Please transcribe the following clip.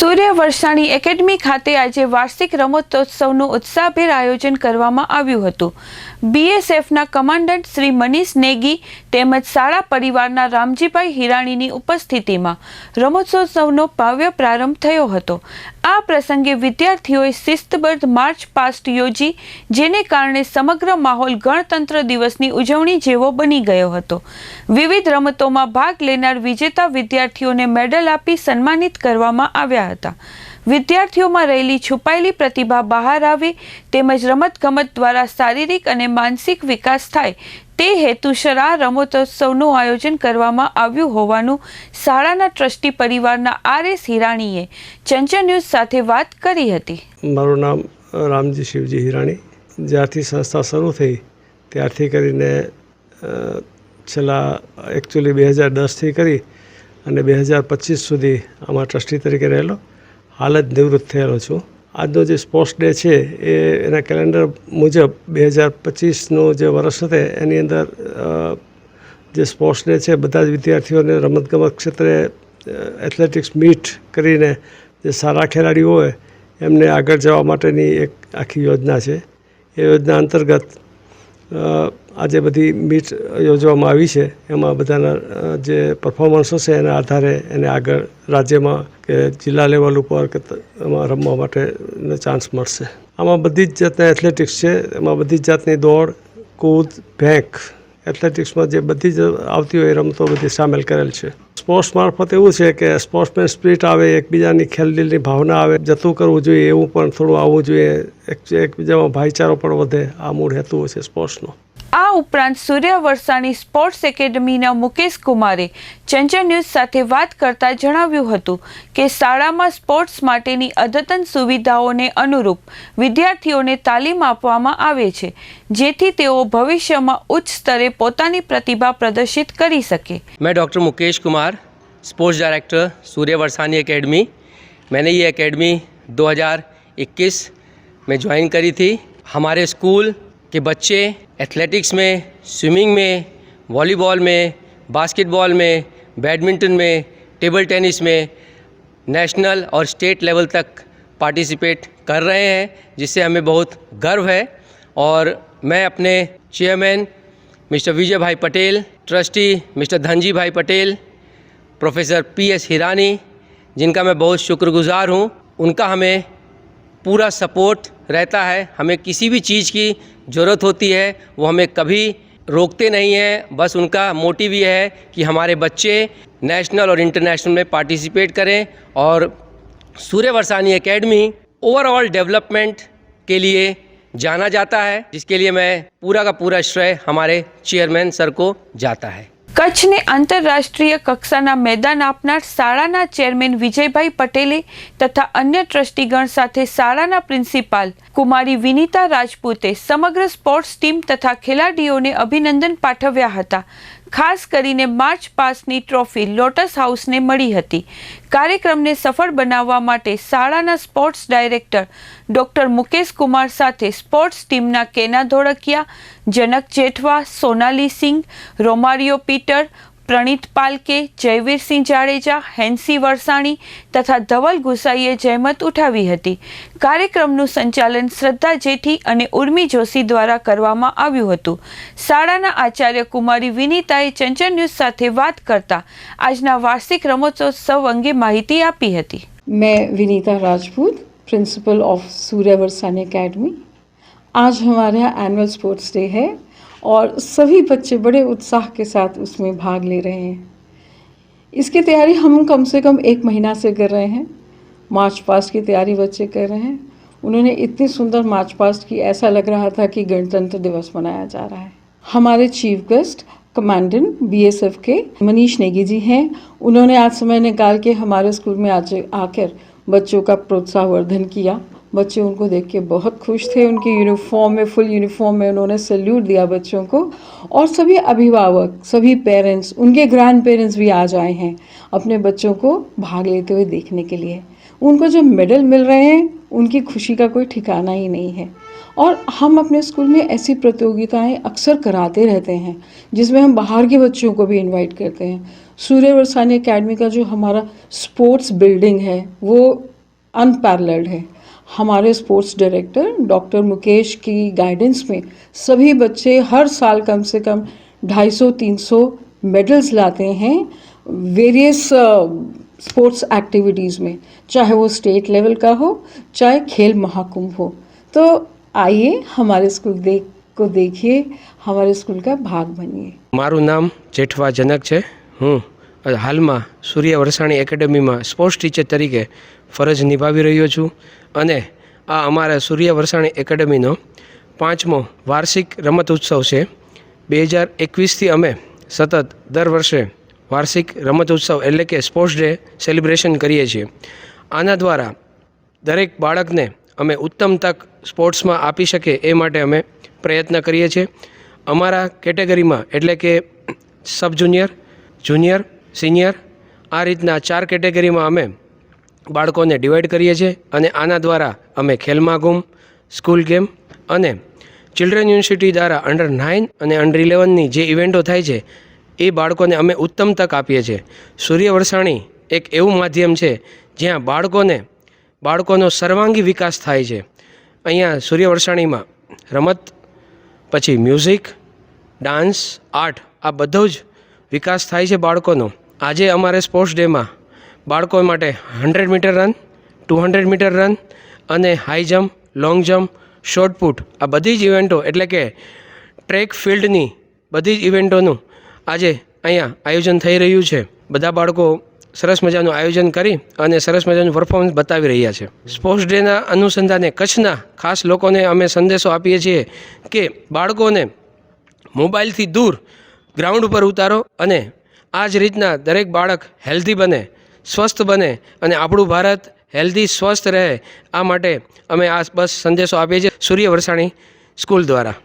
સૂર્ય વર્ષાણી academy ખાતે આજે વાર્ષિક રમતોત્સવનું ઉત્સાહભેર આયોજન કરવામાં આવ્યું હતું. બીએસએફના કમાન્ડન્ટ શ્રી મનીષ નેગી તેમજ શાળા પરિવારના રામજીભાઈ હિરાણીની ઉપસ્થિતિમાં રમતોત્સવનો ભવ્ય પ્રારંભ થયો હતો. આ પ્રસંગે વિદ્યાર્થીઓએ શિસ્તબદ્ધ માર્ચ પાસ્ટ યોજી, જેને કારણે સમગ્ર માહોલ ગણતંત્ર દિવસની ઉજવણી જેવો બની ગયો હતો. વિવિધ રમતોમાં ભાગ લેનાર વિજેતા વિદ્યાર્થીઓને મેડલ આપી સન્માનિત કરવામાં આવ્યા હતા. વિદ્યાર્થીઓમાં રહેલી છુપાયેલી પ્રતિભા બહાર આવે તેમજ રમતગમત દ્વારા શારીરિક અને માનસિક વિકાસ થાય તે હેતુસર આ રમતોત્સવનું આયોજન કરવામાં આવ્યું હોવાનું શાળાના ટ્રસ્ટી પરિવારના આર એસ હિરાણીએ ચંચળ ન્યૂઝ સાથે વાત કરી હતી. મારું નામ રામજી શિવજી હિરાણી. જ્યારથી સંસ્થા શરૂ થઈ ત્યારથી કરીને છેલ્લા એકચ્યુઅલી બે હજાર દસથી કરી અને બે હજાર પચીસ સુધી આમાં ટ્રસ્ટી તરીકે રહેલો. હાલ જ નિવૃત્ત થયેલો છું. આજનો જે સ્પોર્ટ્સ ડે છે, એ એના કેલેન્ડર મુજબ બે હજાર પચીસનું જે વર્ષ હતે એની અંદર જે સ્પોર્ટ્સ ડે છે, બધા જ વિદ્યાર્થીઓને રમતગમત ક્ષેત્રે એથ્લેટિક્સ મીટ કરીને જે સારા ખેલાડીઓ હોય, એમને આગળ જવા માટેની એક આખી યોજના છે. એ યોજના અંતર્ગત આજે બધી મીટ યોજવામાં આવી છે. એમાં બધાના જે પરફોર્મન્સ હશે એના આધારે એને આગળ રાજ્યમાં કે જિલ્લા લેવલ ઉપર કે એમાં રમવા માટે ચાન્સ મળશે. આમાં બધી જ જાતના એથ્લેટિક્સ છે. એમાં બધી જ જાતની દોડ, કૂદ, ભેંક એથ્લેટિક્સમાં જે બધી જ આવતી હોય રમતો બધી સામેલ કરેલ છે. સ્પોર્ટ્સ મારફત એવું છે કે સ્પોર્ટ્સમેન સ્પિરિટ આવે, એકબીજાની ખેલદીલની ભાવના આવે, જતું કરવું જોઈએ, એવું પણ થોડું આવવું જોઈએ. એક એકબીજામાં ભાઈચારો પણ વધે, આ મૂળ હેતુ છે સ્પોર્ટ્સનો. આ ઉપરાંત સૂર્ય વર્ષાની સ્પોર્ટ્સ એકેડમીના મુકેશ કુમારે ચંચળ ન્યૂઝ સાથે વાત કરતા જણાવ્યું હતું કે શાળામાં સ્પોર્ટ્સ માટેની અદ્યતન સુવિધાઓને અનુરૂપ વિદ્યાર્થીઓને તાલીમ આપવામાં આવે છે જેથી તેઓ ભવિષ્યમાં ઉચ્ચ સ્તરે પોતાની પ્રતિભા પ્રદર્શિત કરી શકે मैं doctor Mukesh Kumar sports director Surya Varshani academy मैंने ये एकेडमी 2021 में ज्वाइन करी थी हमारे स्कूल के बच्चे एथलेटिक्स में, स्विमिंग में, वॉलीबॉल में, बास्केटबॉल में, बैडमिंटन में, टेबल टेनिस में, नेशनल और स्टेट लेवल तक पार्टिसिपेट कर रहे हैं, जिससे हमें बहुत गर्व है। और मैं अपने चेयरमैन मिस्टर विजय भाई Patel, trustee mister Dhanji bhai Patel, professor P S Hirani, जिनका मैं बहुत शुक्रगुजार हूँ, उनका हमें पूरा सपोर्ट रहता है। हमें किसी भी चीज़ की ज़रूरत होती है, वो हमें कभी रोकते नहीं हैं। बस उनका मोटिव ये है कि हमारे बच्चे नेशनल और इंटरनेशनल में पार्टिसिपेट करें और Surya Varsani academy overall development के लिए जाना जाता है, जिसके लिए मैं पूरा का पूरा श्रेय हमारे चेयरमैन सर को जाता है। કચ્છને આંતરરાષ્ટ્રીય કક્ષાના મેદાન આપનાર શાળાના ચેરમેન વિજયભાઈ પટેલે તથા અન્ય ટ્રસ્ટીગણ સાથે શાળાના પ્રિન્સિપાલ કુમારી વિનીતા રાજપૂતે સમગ્ર સ્પોર્ટ્સ ટીમ તથા ખેલાડીઓને અભિનંદન પાઠવ્યા હતા. ખાસ કરીને માર્ચ પાસની ટ્રોફી લોટસ હાઉસને મળી હતી. કાર્યક્રમને સફળ બનાવવા માટે શાળાના sports director doctor Mukesh Kumar સાથે સ્પોર્ટ્સ ટીમના Kena Dholakia, Janak Jethwa, Sonali Singh, Romario Peter Praneet Phalke Jayvirsinh Jadeja Hansie Varsani તથા ધવલ ગુસાઈએ જહેમત ઉઠાવી હતી કાર્યક્રમનું સંચાલન શ્રદ્ધા જેઠી અને ઉર્મી જોશી દ્વારા કરવામાં આવ્યું હતું શાળાના આચાર્ય કુમારી વિનીતાએ ચંચળ ન્યૂઝ સાથે વાત કરતા આજના વાર્ષિક રમતોત્સવ અંગે માહિતી આપી હતી मैं Vinita Rajput principal of Suryavarshani academy आज हमारे यहाँ एनुअल स्पोर्ट्स डे है और सभी बच्चे बड़े उत्साह के साथ उसमें भाग ले रहे हैं। इसकी तैयारी हम कम से कम एक महीना से कर रहे हैं। मार्च पास्ट की तैयारी बच्चे कर रहे हैं। उन्होंने इतनी सुंदर मार्च पास्ट की ऐसा लग रहा था कि गणतंत्र दिवस मनाया जा रहा है। हमारे चीफ गेस्ट कमांडेंट बीएसएफ के मनीष नेगी जी हैं। उन्होंने आज समय निकाल के हमारे स्कूल में आज आकर बच्चों का प्रोत्साहवर्धन किया। बच्चे उनको देख के बहुत खुश थे। उनके यूनिफॉर्म में फुल यूनिफॉर्म में उन्होंने सल्यूट दिया बच्चों को। और सभी अभिभावक, सभी पेरेंट्स उनके ग्रैंड पेरेंट्स भी आज आए हैं अपने बच्चों को भाग लेते हुए देखने के लिए। उनको जो मेडल मिल रहे हैं, उनकी खुशी का कोई ठिकाना ही नहीं है। और हम अपने स्कूल में ऐसी प्रतियोगिताएँ अक्सर कराते रहते हैं, जिसमें हम बाहर के बच्चों को भी इनवाइट करते हैं। सूर्य वर्षानी अकेडमी का जो हमारा स्पोर्ट्स बिल्डिंग है, वो अनपैरल्ड है। हमारे स्पोर्ट्स डायरेक्टर डॉक्टर मुकेश की गाइडेंस में सभी बच्चे हर साल कम से कम 250-300 मेडल्स लाते हैं वेरियस स्पोर्ट्स एक्टिविटीज़ में चाहे वो स्टेट लेवल का हो चाहे खेल महाकुंभ हो तो आइए हमारे स्कूल देख को देखिए हमारे स्कूल का भाग बनिए મારું નામ જેઠવા જનક છે હું હાલમાં સૂર્ય વરસાણી એકેડેમીમાં સ્પોર્ટ્સ ટીચર તરીકે ફરજ નિભાવી રહ્યો છું અને આ અમારા સૂર્ય વરસાણી એકેડેમીનો પાંચમો વાર્ષિક રમત ઉત્સવ છે. બે હજાર એકવીસથી અમે સતત દર વર્ષે વાર્ષિક રમત ઉત્સવ એટલે કે સ્પોર્ટ્સ ડે સેલિબ્રેશન કરીએ છીએ. આના દ્વારા દરેક બાળકને અમે ઉત્તમ તક સ્પોર્ટ્સમાં આપી શકે એ માટે અમે પ્રયત્ન કરીએ છીએ. અમારા કેટેગરીમાં એટલે કે સબ જુનિયર જુનિયર સિનિયર, આ રીતના ચાર કેટેગરીમાં અમે બાળકોને ડિવાઈડ કરીએ છીએ અને આના દ્વારા અમે ખેલમાગુમ સ્કૂલ ગેમ અને ચિલ્ડ્રન યુનિવર્સિટી દ્વારા અંડર નાઇન અને અંડર ઇલેવનની જે ઇવેન્ટો થાય છે, એ બાળકોને અમે ઉત્તમ તક આપીએ છીએ. સૂર્યવરસાણી એક એવું માધ્યમ છે, જ્યાં બાળકોને, બાળકોનો સર્વાંગી વિકાસ થાય છે. અહીંયા સૂર્યવરસાણીમાં રમત, પછી મ્યુઝિક ડાન્સ આર્ટ આ બધો જ વિકાસ થાય છે બાળકોનો. આજે અમારે સ્પોર્ટ્સ ડેમાં બાળકો માટે hundred metre run two hundred metre run અને high jump long jump shot put આ બધી જ ઇવેન્ટો એટલે કે ટ્રેક ફિલ્ડની બધી જ ઇવેન્ટોનું આજે અહીંયા આયોજન થઈ રહ્યું છે. બધા બાળકો સરસ મજાનું આયોજન કરી અને સરસ મજાનું પરફોર્મન્સ બતાવી રહ્યા છે. સ્પોર્ટ્સ ડેના અનુસંધાને કચ્છના ખાસ લોકોને અમે સંદેશો આપીએ છીએ કે બાળકોને મોબાઈલથી દૂર ગ્રાઉન્ડ ઉપર ઉતારો અને આ જ રીતના દરેક બાળક હેલ્ધી બને, સ્વસ્થ બને અને આપણું ભારત હેલ્ધી સ્વસ્થ રહે. આ માટે અમે આ બસ સંદેશો આપીએ છીએ સૂર્ય વરસાણી સ્કૂલ દ્વારા.